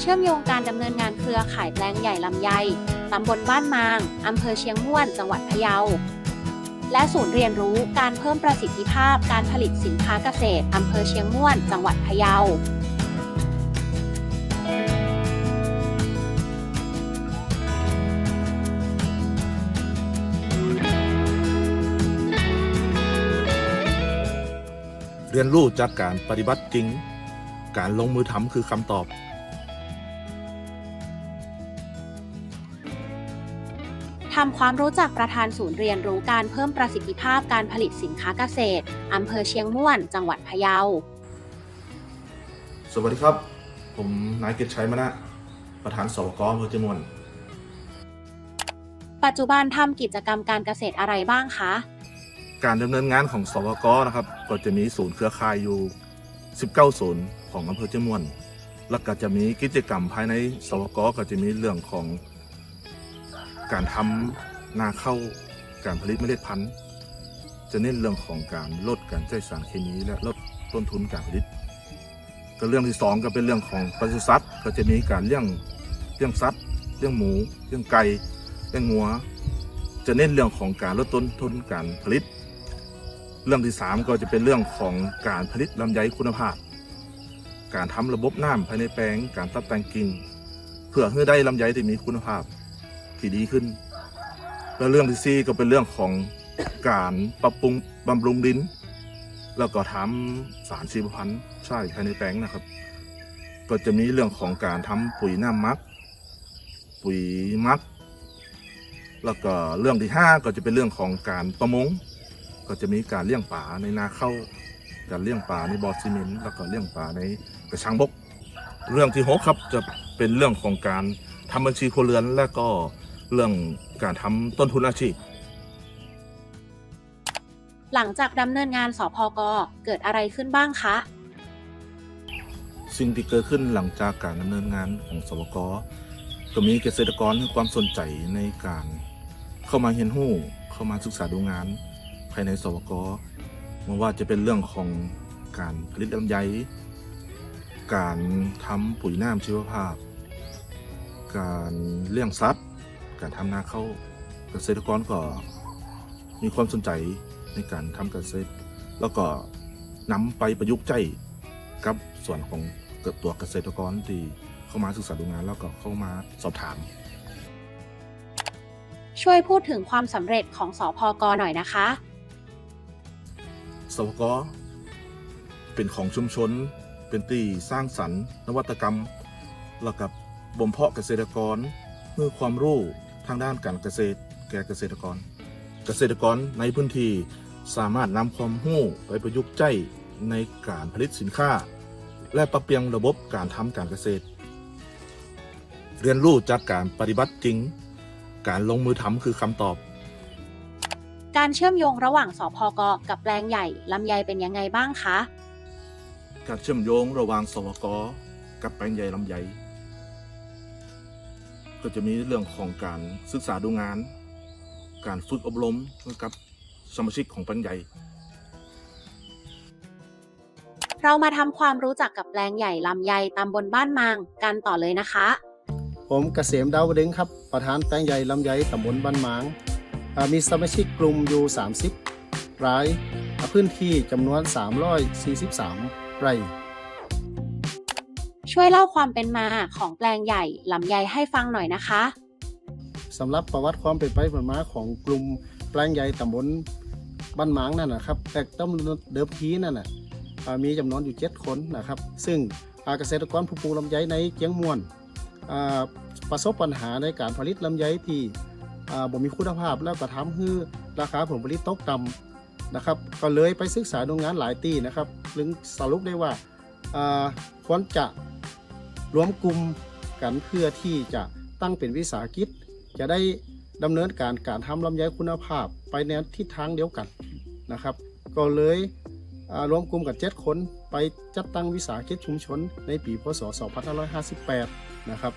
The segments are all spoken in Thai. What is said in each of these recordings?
เชื่อมโยงการดำเนินงานเครือข่ายแปลงใหญ่ลำไยตำบลบ้านมางอำเภอเชียงม่วน จังหวัดพะเยา และศูนย์เรียนรู้การเพิ่มประสิทธิภาพการผลิตสินค้าเกษตรอำเภอเชียงม่วน จังหวัดพะเยาเรียนรู้จากการปฏิบัติจริง การลงมือทำคือคำตอบ ทำความรู้จักประธานศูนย์เรียนรู้การเพิ่มประสิทธิภาพการผลิตสินค้าเกษตรอำเภอเชียงม่วน จังหวัดพะเยา สวัสดีครับ ผมนายเกยรติชัยมนะประธานสวกอำเภอเจมวน ปัจจุบันทำกิจกรรมการเกษตรอะไรบ้างคะ การดำเนินงานของสวกนะครับ ก็จะมีศูนย์เครือข่ายอยู่ 19 ศูนย์ของอำเภอเจมวน แล้วก็จะมีกิจกรรมภายในสวกก็จะมีเรื่องของ การทำนาข้าวการผลิตเมล็ดพันธุ์จะเน้นเรื่องของการลดการใช้สารเคมีและลดต้นทุนการผลิต ก็เรื่องที่สองก็เป็นเรื่องของปศุสัตว์ก็จะมีการเลี้ยงเลี้ยงสัตว์เลี้ยงหมูเลี้ยงไก่เลี้ยงงัว จะเน้นเรื่องของการลดต้นทุนการผลิต เรื่องที่สามก็จะเป็นเรื่องของการผลิตลำไยคุณภาพ การทำระบบน้ำภายในแปลง การตัดแต่งกิ่งเพื่อให้ได้ลำไยที่มีคุณภาพ ที่ดีขึ้น และเรื่องที่สี่ก็เป็นเรื่องของการปรับปรุงบำรุงดิน แล้วก็ทำสารชีวพันธุ์ใช่ภายในแปลงนะครับ ก็จะมีเรื่องของการทำปุ๋ยหน้ำหมัก ปุ๋ยมัก แล้วก็เรื่องที่ห้าก็จะเป็นเรื่องของการประมง ก็จะมีการเลี้ยงปลาในนาเข้าการเลี้ยงปลาในบ่อซีเมนต์แล้วก็เลี้ยงปลาในกระชังบก เรื่องที่หกครับจะเป็นเรื่องของการทำบัญชีครัวเรือนและก็ เรื่องการทำต้นทุนอาชีพ หลังจากดำเนินงานสพกเกิดอะไรขึ้นบ้างคะ สิ่งที่เกิดขึ้นหลังจากการดำเนินงานของสวกก็มีเกษตรกรให้ความสนใจในการเข้ามาเห็นหู้เข้ามาศึกษาดูงาน ภายในสวกไม่ว่าจะเป็นเรื่องของการผลิตลำไย การทำปุ๋ยน้ำชีวภาพ การเลี้ยงสัตว์ การทำนาข้าวเกษตรกรก็มีความสนใจในการทำเกษตร แล้วก็นำไปประยุกต์ใช้กับส่วนของตัวเกษตรกรที่เข้ามาศึกษาดูงาน แล้วก็เข้ามาสอบถาม ช่วยพูดถึงความสำเร็จของสพกหน่อยนะคะสวกเป็นของชุมชน เป็นที่สร้างสรรค์ นวัตกรรม แล้วกับบ่มเพาะเกษตรกรเพื่อความรู้ ทางด้านการเกษตร แก่เกษตรกร เกษตรกรในพื้นที่สามารถนำความรู้ไปประยุกต์ใช้ในการผลิตสินค้า และปรับเปลี่ยนระบบการทำการเกษตร เรียนรู้จากการปฏิบัติจริง การลงมือทำคือคำตอบ การเชื่อมโยงระหว่างสพกกับแปลงใหญ่ลำไยเป็นยังไงบ้างคะ การเชื่อมโยงระหว่างสวกกับแปลงใหญ่ลำไย ก็จะมีเรื่องของการศึกษาดูงาน การฝึกอบรมกับสมาชิกของแปลงใหญ่เรามาทำความรู้จักกับแปลงใหญ่ลำไยตำบลบ้านมางกันต่อเลยนะคะ ผมเกษมดาวดึงครับ ประธานแปลงใหญ่ลำไยตำบลบ้านหมางอ่ามีสมาชิกกลุ่มอยู่ 30รายอ่าพื้นที่จำนวน 343 ไร่ ช่วยเล่าความเป็นมาของแปลงใหญ่ลำไยให้ฟังหน่อยนะคะสำหรับประวัติความเป็นไปเป็นมาของกลุ่มแปลงใหญ่ตำบลบ้านหมางนั่นนะครับ แต่ต้นเดิมทีนั่นน่ะมีจำนวนอยู่ 7 คนนะครับ ซึ่งเกษตรกรผู้ปลูกลำไยในเจียงม่วนประสบปัญหาในการผลิตลำไยที่บ่มีคุณภาพแล้วก็ทำให้ราคาผลผลิตตกต่ำนะครับ ก็เลยไปศึกษาดูงานหลายตีนะครับ ถึงสรุปได้ว่าควรจะ รวมกลุ่มกันเพื่อที่จะตั้งเป็นวิสาหกิจ จะได้ดำเนินการการทำลำไยคุณภาพไปในทิศทางเดียวกันนะครับ ก็เลยรวมกลุ่มกับเจ็ดคนไปจัดตั้งวิสาหกิจชุมชนในปีพศ 2558 นะครับ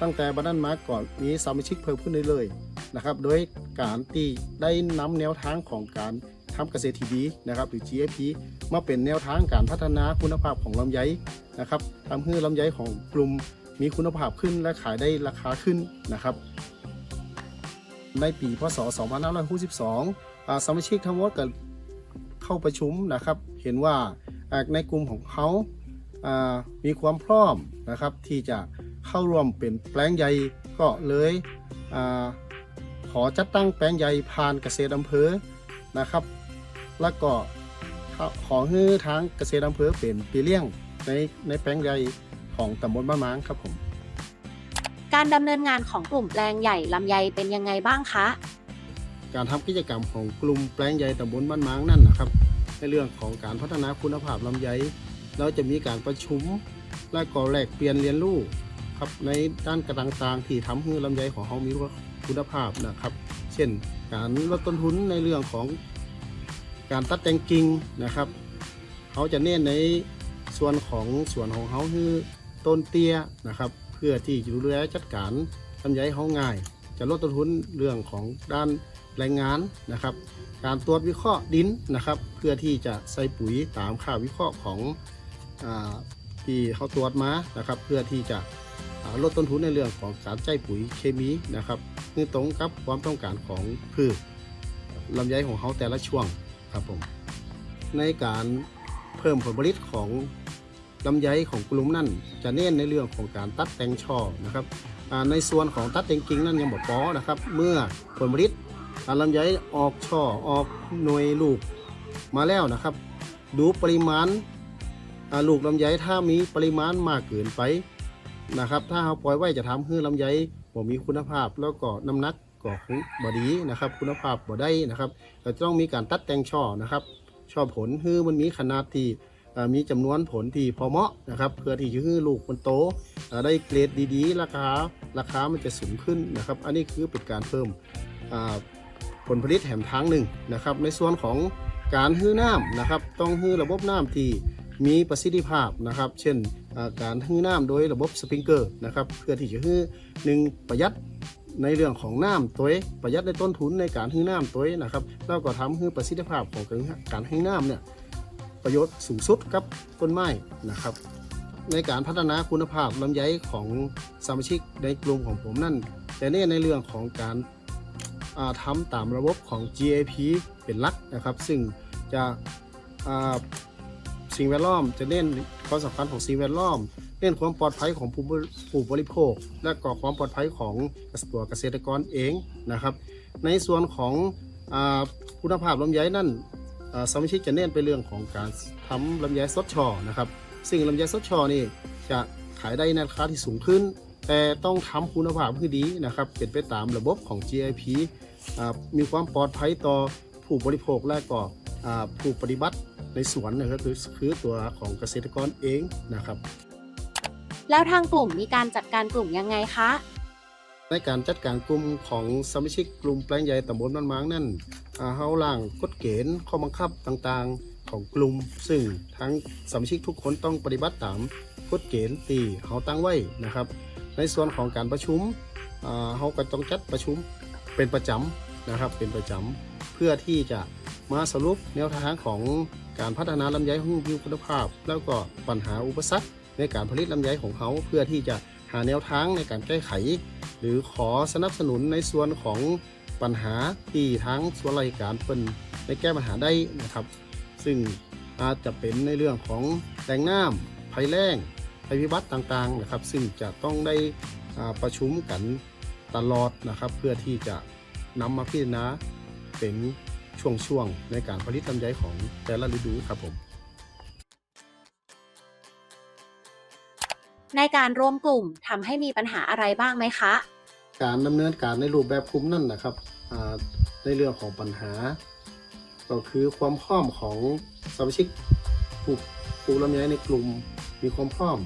ตั้งแต่บัดนั้นมาก่อนมีสมาชิกเพิ่มขึ้นเรื่อยๆนะครับ โดยการที่ได้นำแนวทางของการ ทำเกษตรที่ดีนะครับหรือ GFP มาเป็นแนวทางการพัฒนาคุณภาพของลำไยนะครับทำให้ลำไยของกลุ่มมีคุณภาพขึ้นและขายได้ราคาขึ้นนะครับ ในปีพศ 2562 สมาชิกทั้งหมดก็เข้าประชุมนะครับ เห็นว่าในกลุ่มของเขาามีความพร้อมนะครับที่จะเข้าร่วมเป็นแปลงใหญ่ก็เลยอขอจัดตั้งแปลงใหญ่ผ่านเกษตรอำเภอนะครับ แล้วก็ขอให้ทางเกษตรอำเภอเป็นปีเลี้ยงในในแปลงใหญ่ของตำบลบ้านม้างครับผม การดำเนินงานของกลุ่มแปลงใหญ่ลำไยเป็นยังไงบ้างคะ การทำกิจกรรมของกลุ่มแปลงใยตำบลบ้านม้างนั่นนะครับ ในเรื่องของการพัฒนาคุณภาพลำไยเราจะมีการประชุมและก็แลกเปลี่ยนเรียนรู้ครับในด้านกระต่างๆที่ทำให้ลำไยของเขามีคุณภาพนะครับ เช่น การลดต้นทุนในเรื่องของ การตัดแต่งกิ่งนะครับเขาจะเน้นในส่วนของส่วนของเขาคือต้นเตี้ยนะครับ เพื่อที่จะดูแลจัดการลำไยเขาง่าย จะลดต้นทุนเรื่องของด้านแรงงานนะครับ การตรวจวิเคราะห์ดินนะครับ เพื่อที่จะใส่ปุ๋ยตามค่าวิเคราะห์ของอที่เขาตรวจมานะครับ เพื่อที่จะลดต้นทุนในเรื่องของการใช้ปุ๋ยเคมีนะครับคือตรงกับความต้องการของพืชลำไยของเขาแต่ละช่วง ครับผมในการเพิ่มผลผลิตของลำไยของกลุ่มนั่นจะเน้นในเรื่องของการตัดแต่งช่อนะครับในส่วนของตัดเต็งกิ่งนั้นยังบอกปอนะครับ เมื่อผลผลิตการลำไยออกช่อออกหน่วยลูกมาแล้วนะครับ ดูปริมาณลูกลำไยถ้ามีปริมาณมากเกินไปนะครับ ถ้าเราปล่อยไว้จะทำให้ลำไยบ่มีคุณภาพแล้วก็น้ำหนัก ก็คงบ่ดีนะครับ คุณภาพบ่ได้นะครับเราจะต้องมีการตัดแต่งช่อนะครับช่อผลคือมันมีขนาดที่มีจำนวนผลที่พอเหมาะนะครับ เพื่อที่จะให้ลูกมันโตได้เกรดดีๆ ราคาราคามันจะสูงขึ้นนะครับ อันนี้คือเป็นการเพิ่มผลผลิตแถมทางหนึ่งนะครับ ในส่วนของการฮื้อน้ำนะครับ ต้องฮื้อระบบน้ำที่มีประสิทธิภาพนะครับ เช่นการฮื้อน้ำโดยระบบสปริงเกอร์นะครับ เพื่อที่จะฮื้อหนึ่งประหยัด ในเรื่องของน้ำตัวประหยัดในต้นทุนในการฮื้น้ำตัวนะครับแล้วก็ทำให้ประสิทธิภาพของการฮื้น้ำเนี่ยประโยชน์สูงสุดกับต้นไม้นะครับ ในการพัฒนาคุณภาพลำไยของสมาชิกในกลุ่มของผมนั่น แต่เนี่ยในเรื่องของการาทำตามระบบของ GAP เป็นหลักนะครับ ซึ่งจะสิ่งแวดล้อมจะเน้นความสำคัญของสิ่งแวดล้อม เน้นความปลอดภัยของผู้บริผู้บริโภค และก็ความปลอดภัยของตัวเกษตรกรเองนะครับ ในส่วนของอคุณภาพลำไยนั่นสมาชิกจะเน้นไปเรื่องของการทำลำไยสดช่อนะครับ ซึ่งลำไยสดช่อนี่จะขายได้ในราคาที่สูงขึ้น แต่ต้องทำคุณภาพให้ดีนะครับ เป็นไปตามระบบของ GIP อมีความปลอดภัยต่อผู้บริโภคและก็อ่าผู้ปฏิบัติในสวนนะครับคือตัวของเกษตรกรเองนะครับ แล้วทางกลุ่มมีการจัดการกลุ่มยังไงคะ ในการจัดการกลุ่มของสมาชิกกลุ่มแปลงใหญ่ตำบลบ้านม้างนั่นเฮาล่างกฎเกณฑ์ข้อบังคับต่างๆของกลุ่ม ซึ่งทั้งสมาชิกทุกคนต้องปฏิบัติตามกฎเกณฑ์ที่เฮาตั้งไว้นะครับ ในส่วนของการประชุมอ่าเฮาก็ต้องจัดประชุมเป็นประจำนะครับเป็นประจำเพื่อที่จะมาสรุปแนวทางของการพัฒนาลำไยให้มีคุณภาพ แล้วก็ปัญหาอุปสรรค ในการผลิตลำไยของเขาเพื่อที่จะหาแนวทางในการแก้ไข หรือขอสนับสนุนในส่วนของปัญหาที่ทั้งส่วนราชการเป็นในแก้ปัญหาได้นะครับ ซึ่งอาจจะเป็นในเรื่องของแรงน้ำภัยแล้งภัยพิบัติต่างๆนะครับ ซึ่งจะต้องได้ประชุมกันตลอดนะครับ เพื่อที่จะนำมาพิจารณาเป็นช่วงๆในการผลิตลำไยของแต่ละฤดูครับผม ในการรวมกลุ่มทำให้มีปัญหาอะไรบ้างไหมคะ การดำเนินการในรูปแบบกลุ่มนั่นนะครับในเรื่องของปัญหา ก็คือความพร้อมของสมาชิกผู้ผู้ลำไยในกลุ่มมีความพร้อม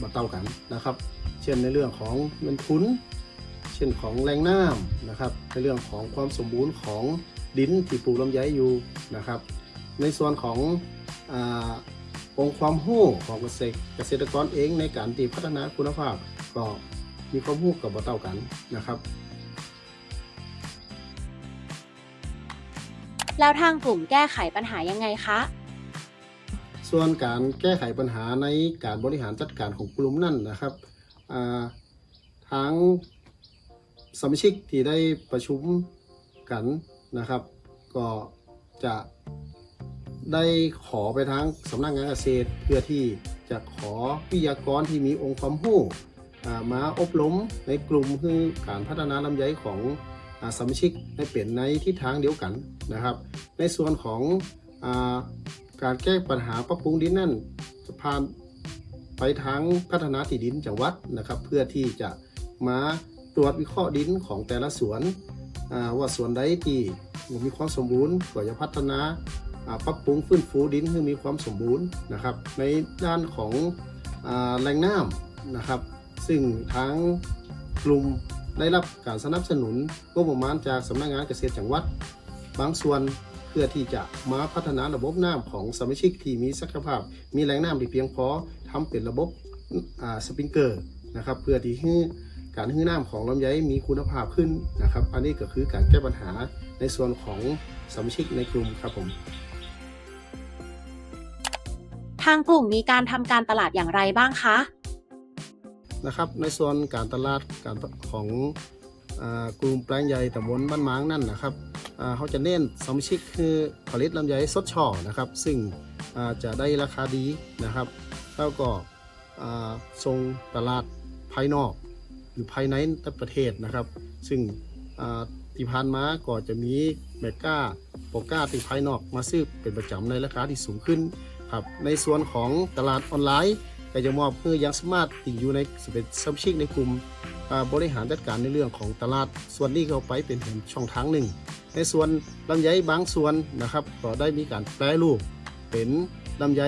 มาเต่ากันนะครับ เช่นในเรื่องของเงินทุน เช่นของแรงน้ำนะครับ ในเรื่องของความสมบูรณ์ของดินที่ปลูกลำไยอยู่นะครับ ในส่วนของอ องค์ความรู้ของเกษตรเกษตรกรเองในการที่พัฒนาคุณภาพก็มีความรู้กับบ่เต่ากันนะครับแล้วทางกลุ่มแก้ไขปัญหายังไงคะ ส่วนการแก้ไขปัญหาในการบริหารจัดการของกลุ่มนั่นนะครับอ่าทางสมาชิกที่ได้ประชุมกันนะครับ ก็จะ ได้ขอไปทางสำนักงานเกษตร เพื่อที่จะขอวิทยากรที่มีองค์ความรู้มาอบรมในกลุ่มคือการพัฒนาลำไยของอสมาชิกในเปลี่ยนในทิศทางเดียวกันนะครับ ในส่วนของอการแก้ปัญหาปรับปรุงดินนั่นจะผ่านไปทางพัฒนาที่ดินจังหวัดนะครับ เพื่อที่จะมาตรวจวิเคราะห์ดินของแต่ละสวนอ่าว่าสวนใดที่มีความสมบูรณ์ก็จะพัฒนา ปรับปรุงฟื้นฟูดินให้มีความสมบูรณ์นะครับ ในด้านของอแหล่งน้ำนะครับ ซึ่งทางกลุ่มได้รับการสนับสนุนงบประมาณจากสำนักงานเกษตรจังหวัด บางส่วนเพื่อที่จะมาพัฒนาระบบน้ำของสมาชิกที่มีศักยภาพ มีแหล่งน้ำที่เพียงพอทำเป็นระบบสปริงเกอร์นะครับ เพื่อที่ให้การให้น้ำของลำไยมีคุณภาพขึ้นนะครับ อันนี้ก็คือการแก้ปัญหาในส่วนของสมาชิกในกลุ่มครับผมางกลุ่มมีการทำการตลาดอย่างไรบ้างคะ นะครับในส่วนการตลาดการของอกลุ่มแปลงใหญ่ตำบลบ้านม้างนั่นนะครับเขาจะเน้นสมาชิกคือผลิตลำไยสดช่อนะครับ ซึ่งจะได้ราคาดีนะครับ แล้วก็ส่งตลาดภายนอก หรือภายในประเทศนะครับ ซึ่งอ่าที่ผ่านมาก็จะมีแมกกาโปก้าที่ภายนอกมาซื้อเป็นประจำในราคาที่สูงขึ้น ครับในส่วนของตลาดออนไลน์ก็จะมอบเพื่อยังสามารถติดอยู่ในสิเป็นสมาชิกในกลุ่มบริหารจัดการในเรื่องของตลาดส่วนนี้เข้าไปเป็นช่องทางหนึ่ง ในส่วนลำไยบางส่วนนะครับก็ได้มีการแปรรูปเป็นลำไย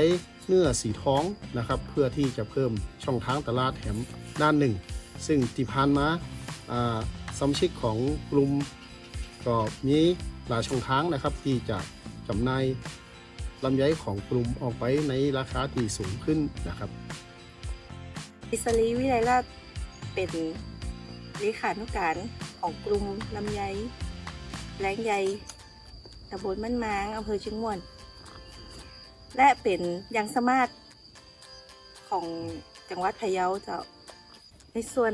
เนื้อสีท้องนะครับ เพื่อที่จะเพิ่มช่องทางตลาดแถมด้านหนึ่ง ซึ่งที่ผ่านมาอ่าสมาชิกของกลุ่มก็มีหลายช่องทางนะครับที่จะจำหน่าย ลำไยของกลุ่มออกไปในราคาที่สูงขึ้นนะครับอิสรีวิไลราชเป็นเลขานุการของกลุ่มลำไยแรงใยตำบลมันมางอำเภอเชียงม่วน และเป็นยังสมาร์ทของจังหวัดพะเยาเจ้าในส่วน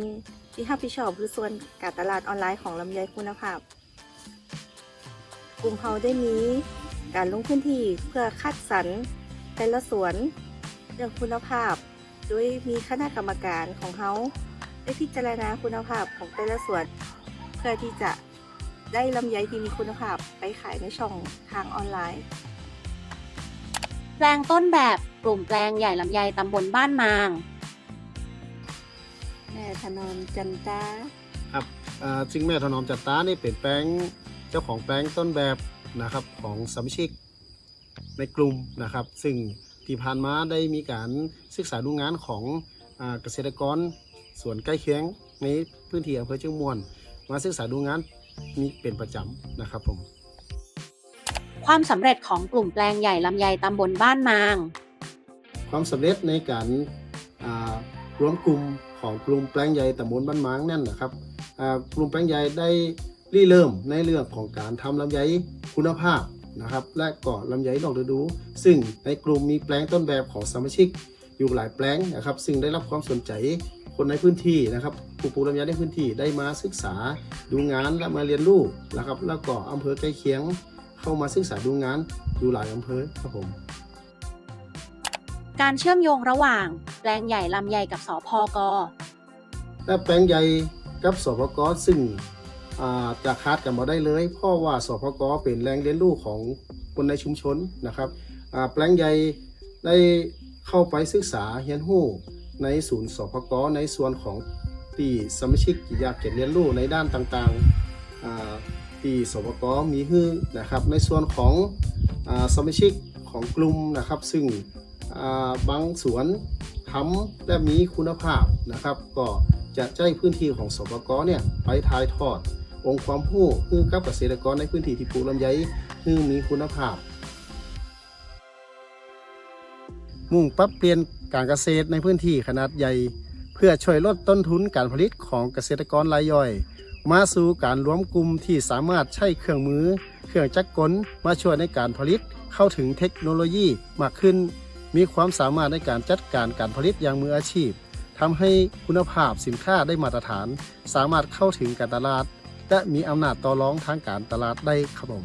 ที่รับผิชอบคือส่วนการตลาดออนไลน์ของลำไยคุณภาพ กลุ่มเราได้มี การลงพื้นที่เพื่อคัดสรรแต่ละสวนเรื่องคุณภาพ โดยมีคณะกรรมการของเขาได้พิจารณาคุณภาพของแต่ละส่วน เพื่อที่จะได้ลำไยที่มีคุณภาพไปขายในช่องทางออนไลน์ แปลงต้นแบบกลุ่มแปลงใหญ่ลำไยตำบลบ้านมาง แม่ถนอมจันตา ครับอ่าซึ่งแม่ถนอมจัดตานี่เป็นแปลงเจ้าของแปลงต้นแบบ นะครับของสมาชิกในกลุ่มนะครับ ซึ่งที่ผ่านมาได้มีการศึกษาดูงานของอ่าเกษตรกรส่วนใกล้เคียงในพื้นที่อำเภอเชียงม่วนมาศึกษาดูงานมีเป็นประจำนะครับผมความสำเร็จของกลุ่มแปลงใหญ่ลำไยตำบลบ้านมาง ความสำเร็จในการอ่ารวมกลุ่มของกลุ่มแปลงใหญ่ตำบลบ้านม้างนั่นนะครับอ่ากลุ่มแปลงใหญ่ได้ ริเริ่มในเรื่องของการทำลำไยคุณภาพนะครับและก็ลำไยนอกฤดู ซึ่งในกลุ่มมีแปลงต้นแบบของสมาชิกอยู่หลายแปลงนะครับซึ่งได้รับความสนใจคนในพื้นที่นะครับผู้ปลูกลำไยในพื้นที่ได้มาศึกษาดูงานและมาเรียนรู้นะครับแล้วก็อำเภอใกล้เคียง เข้ามาศึกษาดูงานอยู่หลายอำเภอครับผมการเชื่อมโยงระหว่างแปลงใหญ่ลำไยกับสพกและแปลงใหญ่กับสพกซึ่งอ่า จะคาดกันมาได้เลยเพราะว่าสพกเป็นแหล่งเรียนรู้ของคนในชุมชนนะครับแปลงใหญ่ได้เข้าไปศึกษาเรียนรู้ในศูนย์สพกในส่วนของที่สมาชิกอยากเก็บเรียนรู้ในด้านต่างๆอ่าที่สพกมีให้นะครับ ในส่วนของอสมาชิกของกลุ่มนะครับ ซึ่งบางสวนทำและมีคุณภาพนะครับ ก็จะใช้พื้นที่ของสปกเนี่ยไปถ่ายทอด องค์ความรู้คือกับเกษตรกรในพื้นที่ที่ปลูกลำไยคือมีคุณภาพ มุ่งปรับเปลี่ยนการเกษตรในพื้นที่ขนาดใหญ่ เพื่อช่วยลดต้นทุนการผลิตของเกษตรกรรายย่อย มาสู่การรวมกลุ่มที่สามารถใช้เครื่องมือ เครื่องจักรกลมาช่วยในการผลิตเข้าถึงเทคโนโลยีมากขึ้น มีความสามารถในการจัดการการผลิตอย่างมืออาชีพทำให้คุณภาพสินค้าได้มาตรฐาน สามารถเข้าถึงการตลาด และมีอำนาจต่อรองทางการตลาดได้ครับผม